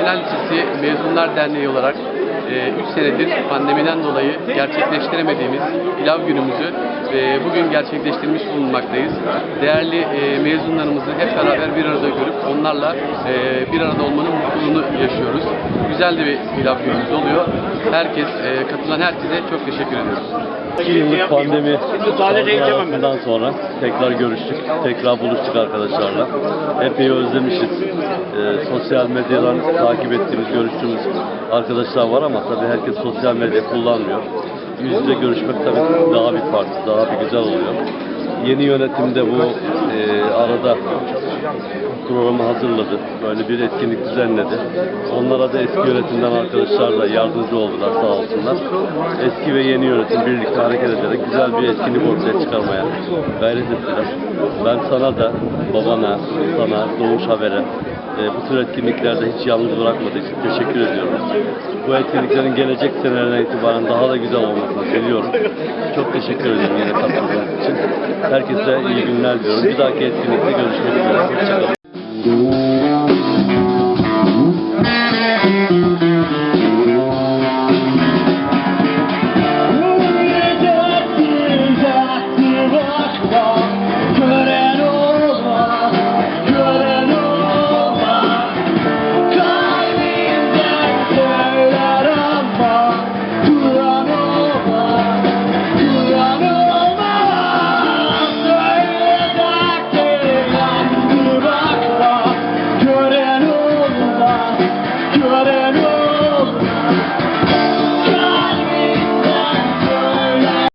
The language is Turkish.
Final Lisesi Mezunlar Derneği olarak 3 senedir pandemiden dolayı gerçekleştiremediğimiz pilav günümüzü e, bugün gerçekleştirmiş bulunmaktayız. Değerli e, mezunlarımızı hep beraber bir arada görüp onlarla e, bir arada olmanın mutluluğunu yaşıyoruz. Güzel de bir pilav günümüz oluyor. Herkes, e, katılan herkese çok teşekkür ediyoruz. İki yıllık pandemi sonrasından sonra tekrar görüştük, tekrar buluştuk arkadaşlarla. Epey özlemişiz. Ee, sosyal medyadan takip ettiğimiz, görüştüğümüz arkadaşlar var ama tabii herkes sosyal medya kullanmıyor. Yüz yüze görüşmek tabii daha bir farklı, daha bir güzel oluyor. Yeni yönetimde bu e, arada programı hazırladı. Böyle bir etkinlik düzenledi. Onlara da eski yönetimden arkadaşlar da yardımcı oldular sağ olsunlar. Eski ve yeni yönetim birlikte hareket ederek güzel bir etkinlik ortaya çıkarmaya gayret ettiler. Ben sana da, babana, sana, Doğuş Haber'e e, bu tür etkinliklerde hiç yalnız bırakmadığı için teşekkür ediyorum. Bu etkinliklerin gelecek senelerden itibaren daha da güzel olmasını diliyorum. Çok teşekkür ederim yine katıldığınız için. Herkese iyi günler diliyorum. Bir dahaki etkinlikte görüşmek üzere. Hoşçakalın.